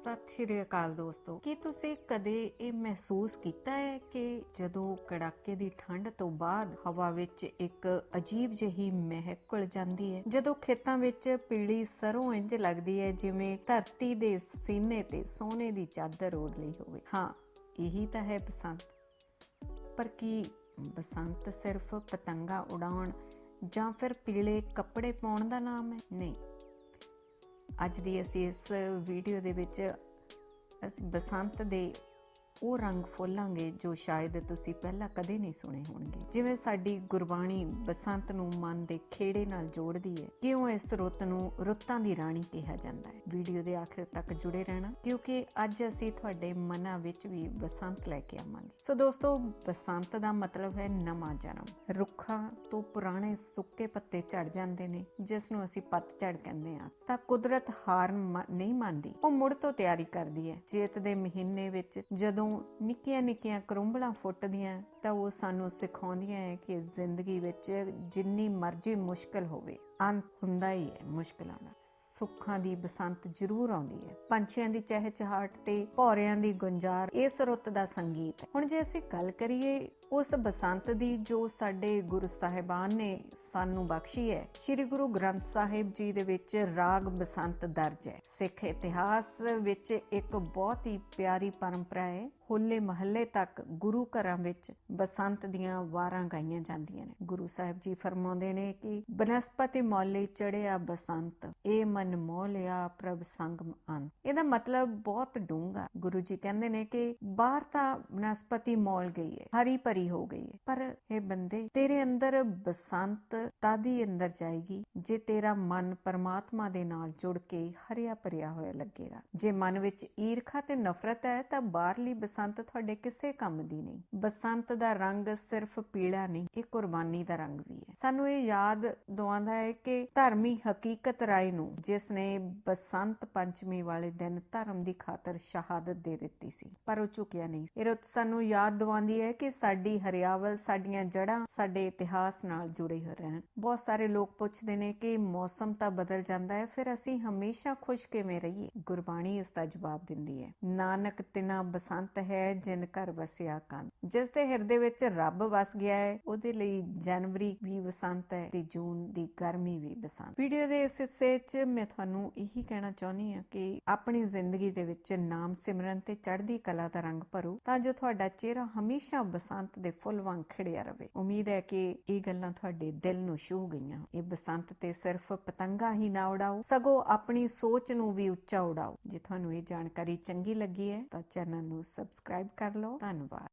ਸਤਿ ਸ਼੍ਰੀ ਅਕਾਲ ਦੋਸਤੋ। ਕੀ ਤੁਸੀਂ ਕਦੇ ਇਹ ਮਹਿਸੂਸ ਕੀਤਾ ਹੈ ਕਿ ਜਦੋਂ ਕੜਾਕੇ ਦੀ ਠੰਡ ਤੋਂ ਬਾਅਦ ਹਵਾ ਵਿੱਚ ਇੱਕ ਅਜੀਬ ਜਿਹੀ ਮਹਿਕ ਘੁਲ ਜਾਂਦੀ ਹੈ? ਜਦੋਂ ਖੇਤਾਂ ਵਿੱਚ ਪੀਲੀ ਸਰੋਂ ਇੰਜ ਲੱਗਦੀ ਹੈ ਜਿਵੇਂ ਧਰਤੀ ਦੇ ਸੀਨੇ ਤੇ ਸੋਨੇ ਦੀ ਚਾਦਰ ਓੜ ਲਈ ਹੋਵੇ। ਹਾਂ, ਇਹੀ ਤਾਂ ਹੈ ਬਸੰਤ। ਪਰ ਕੀ ਬਸੰਤ ਸਿਰਫ ਪਤੰਗਾ ਉਡਾਉਣ ਜਾਂ ਫਿਰ ਪੀਲੇ ਕੱਪੜੇ ਪਾਉਣ ਦਾ ਨਾਮ ਹੈ? ਨਹੀਂ। ਅੱਜ ਦੀ ਅਸੀਂ ਇਸ ਵੀਡੀਓ ਦੇ ਵਿੱਚ ਅਸੀਂ ਬਸੰਤ ਦੇ ਉਹ ਰੰਗ ਫੋਲਾਂਗੇ ਜੋ ਸ਼ਾਇਦ ਤੁਸੀਂ ਪਹਿਲਾਂ ਕਦੇ ਨਹੀਂ ਸੁਣੇ ਹੋਣਗੇ। ਜਿਵੇਂ ਸਾਡੀ ਗੁਰਬਾਣੀ ਬਸੰਤ ਨੂੰ ਮਨ ਦੇ ਖੇੜੇ ਨਾਲ ਜੋੜਦੀ ਹੈ, ਕਿਉਂ ਇਸ ਰੁੱਤ ਨੂੰ ਰੁੱਤਾਂ ਦੀ ਰਾਣੀ ਕਿਹਾ ਜਾਂਦਾ ਹੈ? ਵੀਡੀਓ ਦੇ ਆਖਿਰ ਤੱਕ ਜੁੜੇ ਰਹਿਣਾ, ਕਿਉਂਕਿ ਅੱਜ ਅਸੀਂ ਤੁਹਾਡੇ ਮਨਾਂ ਵਿੱਚ ਵੀ ਬਸੰਤ ਲੈ ਕੇ ਆਵਾਂਗੇ। ਸੋ ਦੋਸਤੋ, ਬਸੰਤ ਦਾ ਮਤਲਬ ਹੈ ਨਵਾਂ ਜਨਮ। ਰੁੱਖਾਂ ਤੋਂ ਪੁਰਾਣੇ ਸੁੱਕੇ ਪੱਤੇ ਝੜ ਜਾਂਦੇ ਨੇ, ਜਿਸ ਨੂੰ ਅਸੀਂ ਪੱਤਝੜ ਕਹਿੰਦੇ ਹਾਂ। ਤਾਂ ਕੁਦਰਤ ਹਾਰ ਨਹੀਂ ਮੰਨਦੀ, ਉਹ ਮੁੜ ਤੋਂ ਤਿਆਰੀ ਕਰਦੀ ਹੈ। ਜੇਤ ਦੇ ਮਹੀਨੇ ਵਿੱਚ ਜਦੋਂ ਨਿੱਕੀਆਂ ਨਿੱਕੀਆਂ ਕਰੁੰਬਲਾਂ ਫੁੱਟਦੀਆਂ ਤਾਂ ਉਹ ਸਾਨੂੰ ਸਿਖਾਉਂਦੀਆਂ ਹੈ ਕਿ ਜ਼ਿੰਦਗੀ ਵਿੱਚ ਜਿੰਨੀ ਮਰਜ਼ੀ ਮੁਸ਼ਕਲ ਹੋਵੇ, ਅੰਤ ਹੁੰਦਾ ਹੀ ਹੈ ਮੁਸ਼ਕਲਾਂ ਦਾ। ਸੁੱਖਾਂ ਦੀ ਬਸੰਤ ਜ਼ਰੂਰ ਆਉਂਦੀ ਹੈ। ਪੰਛੀਆਂ ਦੀ ਚਹਿਚਹਾਟ ਤੇ ਭੌਰਿਆਂ ਦੀ ਗੁੰਜਾਰ ਇਸ ਰੁੱਤ ਦਾ ਸੰਗੀਤ ਹੈ। ਹੁਣ ਜੇ ਅਸੀਂ ਗੱਲ ਕਰੀਏ ਉਸ ਬਸੰਤ ਦੀ ਜੋ ਸਾਡੇ ਗੁਰੂ ਸਾਹਿਬਾਨ ਨੇ ਸਾਨੂੰ ਬਖਸ਼ੀ ਹੈ, ਸ੍ਰੀ ਗੁਰੂ ਗ੍ਰੰਥ ਸਾਹਿਬ ਜੀ ਦੇ ਵਿੱਚ ਰਾਗ ਬਸੰਤ ਦਰਜ ਹੈ। ਸਿੱਖ ਇਤਿਹਾਸ ਵਿੱਚ ਇੱਕ ਬਹੁਤ ਹੀ ਪਿਆਰੀ ਪਰੰਪਰਾ ਹੈ। ਹੋਲੇ ਮਹੱਲੇ ਤੱਕ ਗੁਰੂ ਘਰਾਂ ਵਿੱਚ ਬਸੰਤ ਦੀਆਂ ਵਾਰਾਂ ਗਾਈਆਂ ਜਾਂਦੀਆਂ ਨੇ। ਗੁਰੂ ਸਾਹਿਬ ਜੀ ਫਰਮਾਉਂਦੇ ਨੇ ਕਿ ਬਨਸਪਤੀ ਮੌਲੇ ਚੜਿਆ ਬਸੰਤ ਇਹ ਮਨ ਮੋਹ ਪ੍ਰਭ ਸੰਗਮ ਅੰਤ। ਇਹਦਾ ਮਤਲਬ ਬਹੁਤ ਡੂੰਘਾ। ਗੁਰੂ ਜੀ ਕਹਿੰਦੇ ਨੇ ਕਿ ਬਾਹਰ ਤਾਂ ਬਨਸਪਤੀ ਮੌਲ ਗਈ ਹੈ ਹਰੀ ਭਰੀ ਹੋ ਗਈ ਹੈ ਪਰ ਇਹ ਬੰਦੇ, ਤੇਰੇ ਅੰਦਰ ਬਸੰਤ ਤਾਦੀ ਅੰਦਰ ਜਾਏਗੀ ਜੇ ਤੇਰਾ ਮਨ ਪਰਮਾਤਮਾ ਦੇ ਨਾਲ ਜੁੜ ਕੇ ਹਰਿਆ ਭਰਿਆ ਹੋਇਆ ਲੱਗੇਗਾ। ਜੇ ਮਨ ਵਿੱਚ ਈਰਖਾ ਤੇ ਨਫ਼ਰਤ ਹੈ ਤਾਂ ਬਾਹਰਲੀ ਬਸੰਤ ਤੁਹਾਡੇ ਕਿਸੇ ਕੰਮ ਦੀ ਨਹੀਂ। ਬਸੰਤ ਦਾ ਰੰਗ ਸਿਰਫ ਪੀਲਾ ਨਹੀਂ, ਇਹ ਕੁਰਬਾਨੀ ਦਾ ਰੰਗ ਵੀ ਹੈ। ਸਾਨੂੰ ਇਹ ਯਾਦ ਦਵਾਉਂਦਾ ਹੈ ਕਿ ਧਰਮੀ ਹਕੀਕਤ ਰਾਏ ਨੂੰ ਜਿਸ ਨੇ ਬਸੰਤ ਪੰਚਮੀ ਵਾਲੇ ਦਿਨ ਧਰਮ ਦੀ ਖਾਤਰ ਸ਼ਹਾਦਤ ਦੇ ਦਿੱਤੀ ਸੀ, ਪਰ ਉਹ ਝੁਕਿਆ ਨਹੀਂ। ਇਹ ਰੁੱਤ ਸਾਨੂੰ ਯਾਦ ਦਿਵਾਉਂਦੀ ਹੈ ਕਿ ਸਾਡੀ ਹਰਿਆਵਲ, ਸਾਡੀਆਂ ਜੜ੍ਹਾਂ ਸਾਡੇ ਇਤਿਹਾਸ ਨਾਲ ਜੁੜੇ ਹੋ ਰਹਿਣ। ਬਹੁਤ ਸਾਰੇ ਲੋਕ ਪੁੱਛਦੇ ਨੇ ਕਿ ਮੌਸਮ ਤਾਂ ਬਦਲ ਜਾਂਦਾ ਹੈ, ਫਿਰ ਅਸੀਂ ਹਮੇਸ਼ਾ ਖੁਸ਼ ਕਿਵੇਂ ਰਹੀਏ? ਗੁਰਬਾਣੀ ਇਸ ਦਾ ਜਵਾਬ ਦਿੰਦੀ ਹੈ, ਨਾਨਕ ਤਿਨਾ ਬਸੰਤ ਹੈ, ਜਿਨ ਘਰ ਵਸਿਆ ਕੰਨ ਜਿਸ ਦੇ ਹਿਰਦੇ ਵਿੱਚ ਰੱਬ ਵਸ ਗਿਆ ਹੈ, ਉਹਦੇ ਲਈ ਜਨਵਰੀ ਵੀ ਬਸੰਤ ਹੈ ਤੇ ਜੂਨ ਦੀ ਗਰਮੀ ਵੀ ਬਸੰਤ। ਵੀਡੀਓ ਦੇ ਇਸ ਹਿੱਸੇ 'ਚ ਮੈਂ ਤੁਹਾਨੂੰ ਇਹੀ ਕਹਿਣਾ ਚਾਹੁੰਦੀ ਹਾਂ ਕਿ ਆਪਣੀ ਜ਼ਿੰਦਗੀ ਦੇ ਵਿੱਚ ਨਾਮ ਸਿਮਰਨ ਤੇ ਚੜ੍ਹਦੀ ਕਲਾ ਦਾ ਰੰਗ ਭਰੋ, ਤਾਂ ਜੋ ਤੁਹਾਡਾ ਚਿਹਰਾ ਹਮੇਸ਼ਾ ਬਸੰਤ ਦੇ ਫੁੱਲ ਵਾਂਗ ਖਿੜਿਆ ਰਵੇ ਉਮੀਦ ਹੈ ਕਿ ਇਹ ਗੱਲਾਂ ਤੁਹਾਡੇ ਦਿਲ ਨੂੰ ਛੂਹ ਗਈਆਂ ਇਹ ਬਸੰਤ ਤੇ ਸਿਰਫ ਪਤੰਗਾ ਹੀ ਨਾ ਉਡਾਓ, ਸਗੋਂ ਆਪਣੀ ਸੋਚ ਨੂੰ ਵੀ ਉੱਚਾ ਉਡਾਓ। ਜੇ ਤੁਹਾਨੂੰ ਇਹ ਜਾਣਕਾਰੀ ਚੰਗੀ ਲੱਗੀ ਹੈ, ਤਾਂ ਚੈਨਲ ਨੂੰ ਸਬਸਕ੍ਰਾਈਬ ਕਰ ਲਓ। ਧੰਨਵਾਦ।